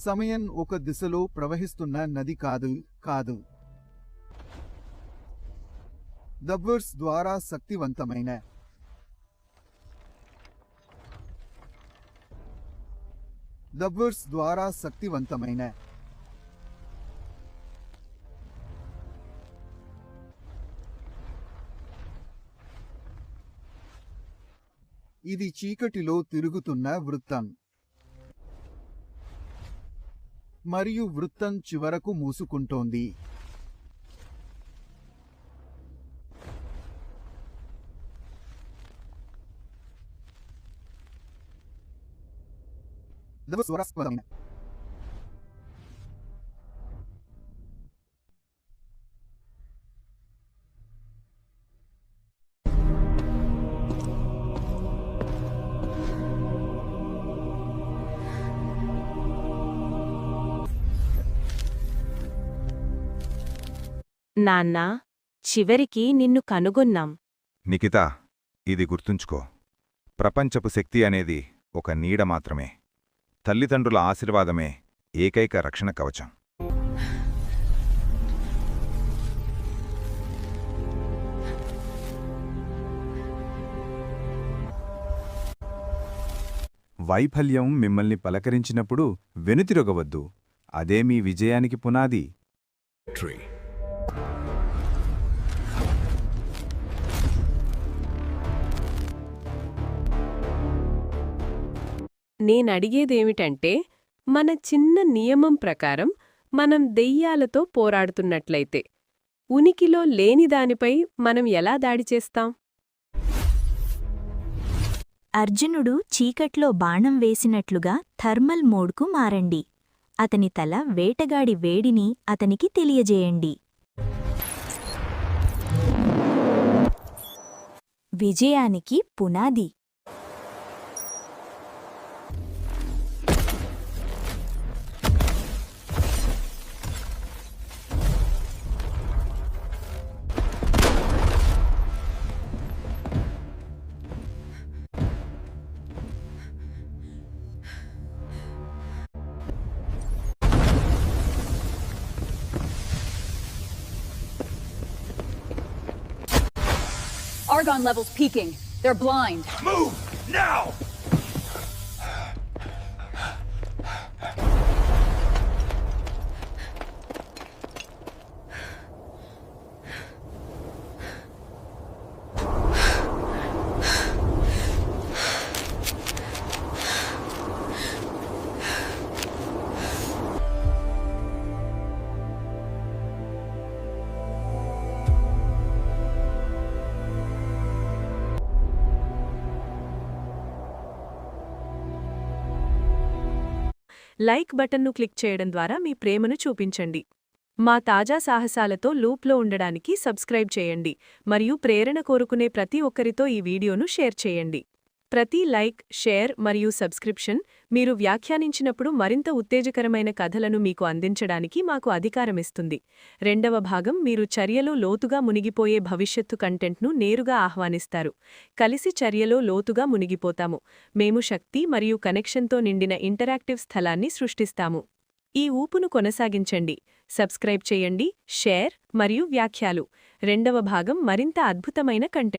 సమయం ఒక దిశలో ప్రవహిస్తున్న నది కాదు కాదు. దబ్బర్స్ ద్వారా శక్తివంతమైన. దబ్బర్స్ ద్వారా శక్తివంతమైన. ఇది చీకటిలో తిరుగుతున్న వృత్తం. మరియు వృత్తం చివరకు మూసుకుంటోంది. దవ నాన్నా చివరికి నిన్ను కనుగొన్నాం. నికిత ఇది గుర్తుంచుకో. ప్రపంచపు శక్తి అనేది ఒక నీడ మాత్రమే. తల్లిదండ్రుల ఆశీర్వాదమే ఏకైక రక్షణ కవచం. వైఫల్యం మిమ్మల్ని పలకరించినప్పుడు వెనుతిరగవద్దు. అదే మీ విజయానికి పునాది. నేనడిగేదేమిటంటే మన చిన్న నియమం ప్రకారం మనం దెయ్యాలతో పోరాడుతున్నట్లయితే ఉనికిలో లేని దానిపై మనం ఎలా దాడి చేస్తాం? అర్జునుడు చీకట్లో బాణం వేసినట్లుగా థర్మల్ మోడ్కు మారండి. అతని తల వేటగాడి వేడిని అతనికి తెలియజేయండి. విజయానికి పునాది. Argon levels peaking. They're blind. Move now! Like బటన్ను క్లిక్ చేయడం ద్వారా మీ ప్రేమను చూపించండి. మా తాజా సాహసాలతో లూప్లో ఉండడానికి సబ్స్క్రైబ్ చేయండి మరియు ప్రేరణ కోరుకునే ప్రతి ఒక్కరితో ఈ వీడియోను షేర్ చేయండి. ప్రతి లైక్ షేర్ మరియు సబ్స్క్రిప్షన్ మీరు వ్యాఖ్యానించినప్పుడు మరింత ఉత్తేజకరమైన కథలను మీకు అందించడానికి మాకు అధికారమిస్తుంది. రెండవ భాగం మీరు చర్యలో లోతుగా మునిగిపోయే భవిష్యత్తు కంటెంట్ను నేరుగా ఆహ్వానిస్తారు. కలిసి చర్యలో లోతుగా మునిగిపోతాము. మేము శక్తి మరియు కనెక్షన్తో నిండిన ఇంటరాక్టివ్ స్థలాన్ని సృష్టిస్తాము. ఈ ఊపును కొనసాగించండి. సబ్స్క్రైబ్ చేయండి షేర్ మరియు వ్యాఖ్యాలు. రెండవ భాగం మరింత అద్భుతమైన కంటెంట్.